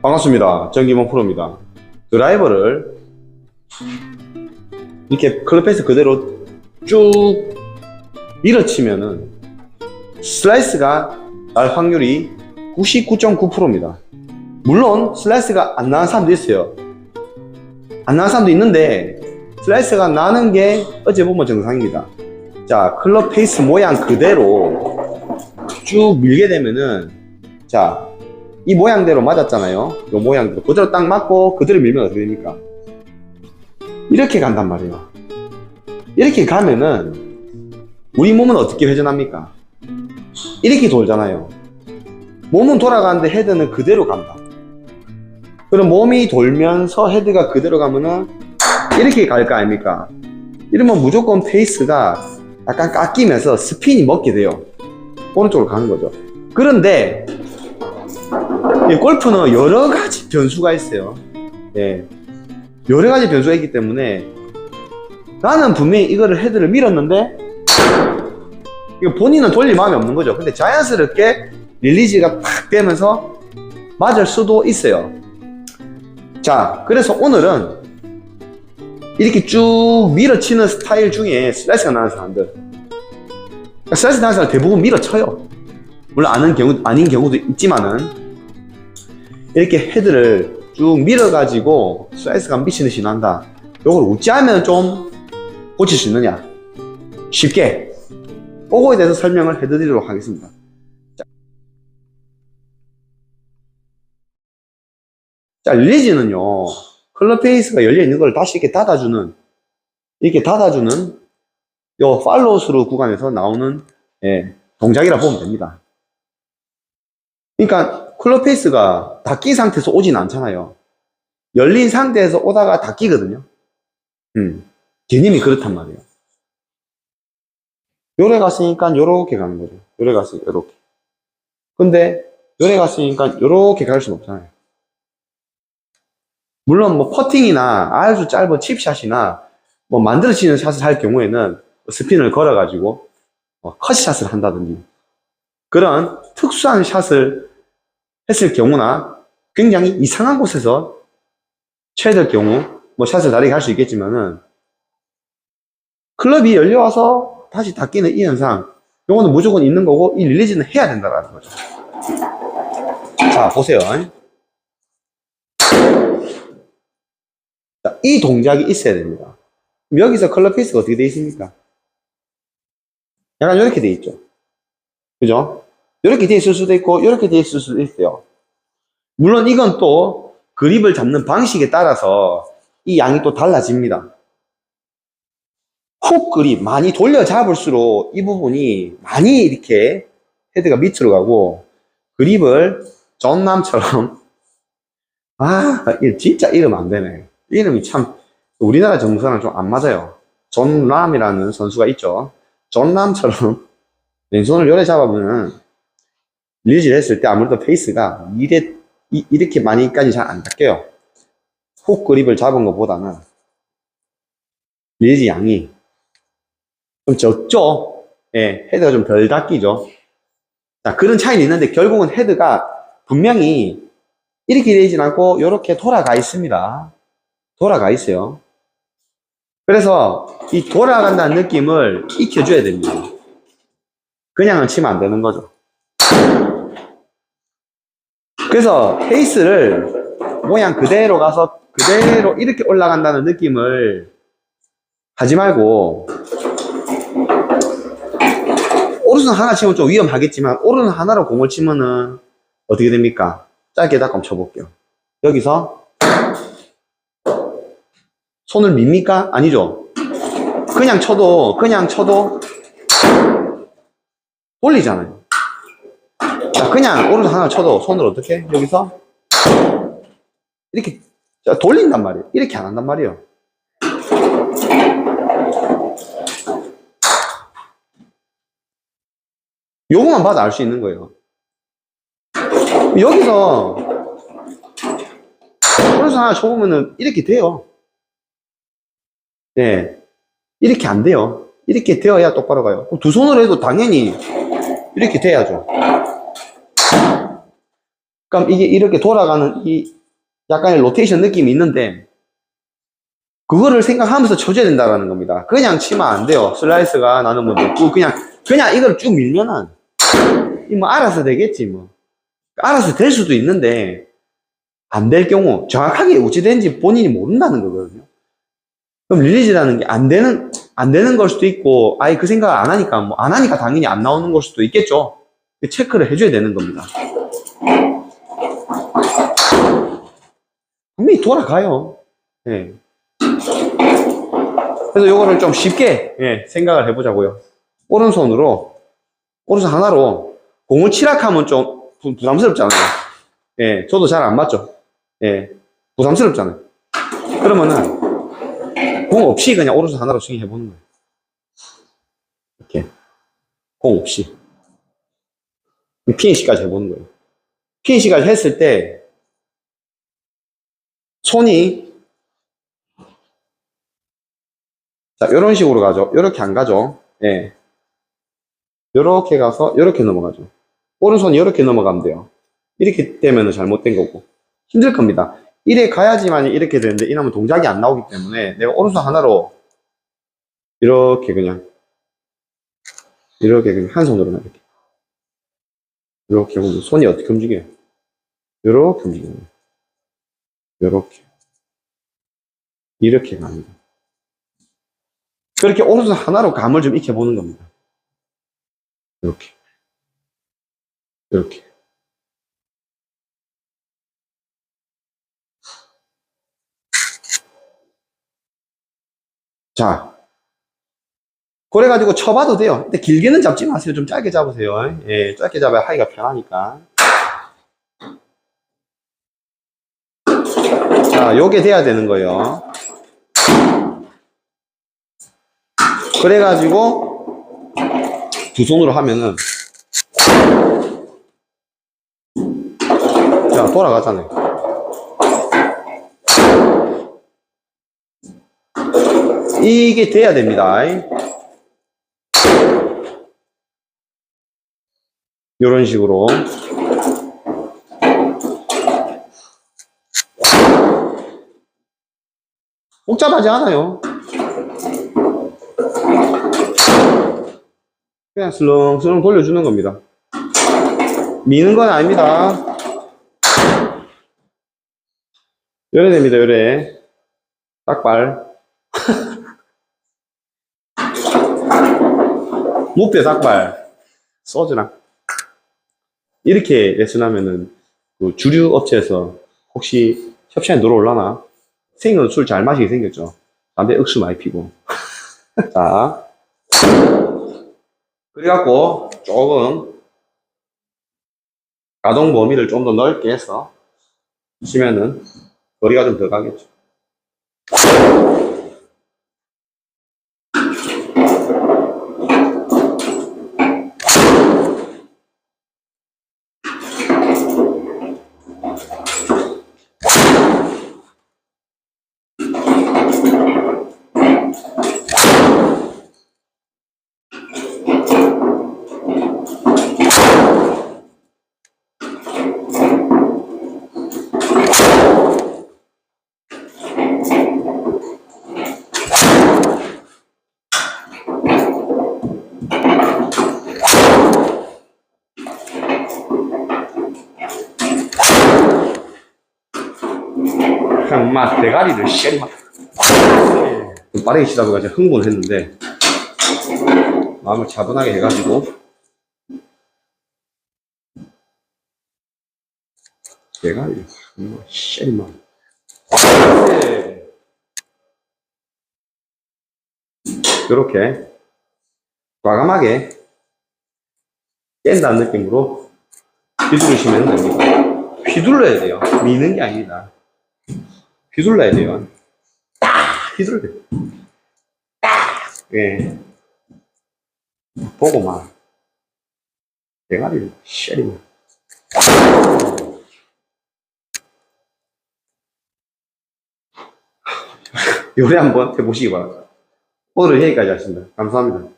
반갑습니다. 정기범 프로입니다. 드라이버를 이렇게 클럽페이스 그대로 쭉 밀어치면은 슬라이스가 날 확률이 99.9%입니다. 물론 슬라이스가 안 나는 사람도 있어요. 안 나는 사람도 있는데 슬라이스가 나는 게 어제 보면 정상입니다. 자, 클럽 페이스 모양 그대로 쭉 밀게 되면은 자, 이 모양대로 맞았잖아요. 이 모양대로 그대로 딱 맞고 그대로 밀면 어떻게 됩니까? 이렇게 간단 말이에요. 이렇게 가면은 우리 몸은 어떻게 회전합니까? 이렇게 돌잖아요. 몸은 돌아가는데 헤드는 그대로 간다. 그럼 몸이 돌면서 헤드가 그대로 가면은 이렇게 갈 거 아닙니까? 이러면 무조건 페이스가 약간 깎이면서 스핀이 먹게 돼요. 오른쪽으로 가는 거죠. 그런데 이 골프는 여러 가지 변수가 있어요. 예. 여러 가지 변수가 있기 때문에 나는 분명히 이거를 헤드를 밀었는데 이거 본인은 돌릴 마음이 없는 거죠. 근데 자연스럽게 릴리즈가 탁 되면서 맞을 수도 있어요. 자, 그래서 오늘은 이렇게 쭉 밀어치는 스타일 중에 슬라이스가 나는 사람들. 슬라이스 나는 사람 대부분 밀어쳐요. 물론 아는 경우, 아닌 경우도 있지만은 이렇게 헤드를 쭉 밀어가지고 슬라이스가 미친 듯이 난다. 요걸 어찌하면 좀 고칠 수 있느냐? 쉽게 그거에 대해서 설명을 해드리도록 하겠습니다. 자, 자 릴리즈는요 클럽 페이스가 열려 있는 걸 다시 이렇게 닫아주는 이렇게 닫아주는 요 팔로우스루 구간에서 나오는 예, 동작이라 보면 됩니다. 그러니까 클럽 페이스가 닫힌 상태에서 오진 않잖아요. 열린 상태에서 오다가 닫히거든요. 음, 개념이 그렇단 말이에요. 요래 갔으니까 요렇게 가는 거죠. 요래 갔으니까 요렇게. 근데 요래 갔으니까 요렇게 갈 수는 없잖아요. 물론 뭐 퍼팅이나 아주 짧은 칩샷이나 뭐 만들어지는 샷을 할 경우에는 스핀을 걸어가지고 뭐 컷샷을 한다든지 그런 특수한 샷을 했을 경우나 굉장히 이상한 곳에서 쳐야 될 경우 뭐 샷을 다르게 할 수 있겠지만은 클럽이 열려와서 다시 닫히는 이 현상 요거는 무조건 있는 거고 이 릴리즈는 해야 된다라는 거죠 자 보세요 자, 이 동작이 있어야 됩니다 여기서 클럽 페이스가 어떻게 되어 있습니까? 약간 이렇게 되어 있죠 그죠? 이렇게 되어 있을 수도 있고 이렇게 되어 있을 수도 있어요 물론 이건 또 그립을 잡는 방식에 따라서 이 양이 또 달라집니다. 훅 그립 많이 돌려 잡을수록 이 부분이 많이 이렇게 헤드가 밑으로 가고 그립을 전남처럼 아 진짜 이름 안 되네. 이름이 참 우리나라 정서랑 좀 안 맞아요. 전남이라는 선수가 있죠. 전남처럼 왼손을 요래 잡아보면 리즈를 했을 때 아무래도 페이스가 이래 이, 이렇게 많이까지 잘 안 닦여요. 훅 그립을 잡은 것보다는 리즈 양이 좀 적죠? 예, 헤드가 좀 덜 닦이죠? 자, 그런 차이는 있는데 결국은 헤드가 분명히 이렇게 되진 않고 이렇게 돌아가 있습니다. 돌아가 있어요. 그래서 이 돌아간다는 느낌을 익혀줘야 됩니다. 그냥은 치면 안 되는 거죠. 그래서 페이스를 모양 그대로 가서 그대로 이렇게 올라간다는 느낌을 하지 말고 오른손 하나 치면 좀 위험하겠지만 오른 하나로 공을 치면은 어떻게 됩니까? 짧게 딱 쳐볼게요. 여기서 손을 밉니까? 아니죠. 그냥 쳐도 그냥 쳐도 돌리잖아요. 자, 그냥 오른손 하나 쳐도 손을 어떻게? 여기서 이렇게 자, 돌린단 말이에요. 이렇게 안 한단 말이에요. 요거만 봐도 알 수 있는 거예요. 여기서 오른손 하나 쳐보면은 이렇게 돼요. 네. 이렇게 안 돼요. 이렇게 되어야 똑바로 가요. 두 손으로 해도 당연히 이렇게 돼야죠. 그럼 이게 이렇게 돌아가는 이 약간의 로테이션 느낌이 있는데 그거를 생각하면서 쳐줘야 된다라는 겁니다. 그냥 치면 안 돼요. 슬라이스가 나는 뭐 없고 그냥 그냥 이걸 쭉 밀면은 이뭐 알아서 되겠지 뭐 알아서 될 수도 있는데 안 될 경우 정확하게 되는지 본인이 모른다는 거거든요. 그럼 릴리즈라는 게 안 되는 안 되는 걸 수도 있고 아예 그 생각을 안 하니까 뭐 안 하니까 당연히 안 나오는 걸 수도 있겠죠. 체크를 해줘야 되는 겁니다. 분명히 돌아가요. 예. 그래서 요거를 좀 쉽게 예, 생각을 해보자고요. 오른손으로 오른손 하나로 공을 치락하면 좀 부- 부담스럽잖아요. 예, 저도 잘 안 맞죠. 예, 부담스럽잖아요. 그러면은 공 없이 그냥 오른손 하나로 스윙 해 보는 거예요. 이렇게 공 없이 피니시까지 해보는 거예요. 피니시까지 했을 때 손이 자 이런 식으로 가죠. 이렇게 안 가죠. 예, 이렇게 가서 이렇게 넘어가죠. 오른손이 이렇게 넘어가면 돼요. 이렇게 되면 잘못된 거고 힘들 겁니다. 이래 가야지만 이렇게 되는데 이러면 동작이 안 나오기 때문에 내가 오른손 하나로 이렇게 그냥 이렇게 그냥 한 손으로만 이렇게 이렇게 손이 어떻게 움직여요? 이렇게 움직여요. 이렇게 이렇게 갑니다. 그렇게 오른손 하나로 감을 좀 익혀보는 겁니다. 이렇게 이렇게 자 그래가지고 쳐봐도 돼요. 근데 길게는 잡지 마세요. 좀 짧게 잡으세요. 예, 짧게 잡아야 하기가 편하니까. 자, 요게 돼야 되는 거예요. 그래가지고 두 손으로 하면은 자 돌아가잖아요. 이게 돼야 됩니다. 이런 식으로 복잡하지 않아요. 그냥 슬렁슬렁 돌려주는 겁니다. 미는 건 아닙니다. 요래 됩니다, 요래. 딱발. 목대 닭발. 소주랑. 이렇게 레슨하면은 그 주류 업체에서 혹시 협찬에 들어올라나? 생은 술잘 마시게 생겼죠. 담배 억수 많이 피고. 자. 그래갖고 조금 가동 범위를 좀 더 넓게 해서 치면은 거리가 좀 더 가겠죠. 그냥 막 대가리를 쉐리 막좀 빠르게 치다 보니까 흥분을 했는데 마음을 차분하게 해가지고 대가리를 막 쉐리 막 이렇게 과감하게 깬다는 느낌으로 휘두르시면 됩니다. 휘둘러야 돼요. 미는 게 아닙니다. 휘둘러야 돼요. 딱! 휘둘러야 돼요. 딱! 예. 보고만. 대가리를 쉐리만. 요래 한번 해보시기 바랍니다. 오늘은 여기까지 하겠습니다. 감사합니다.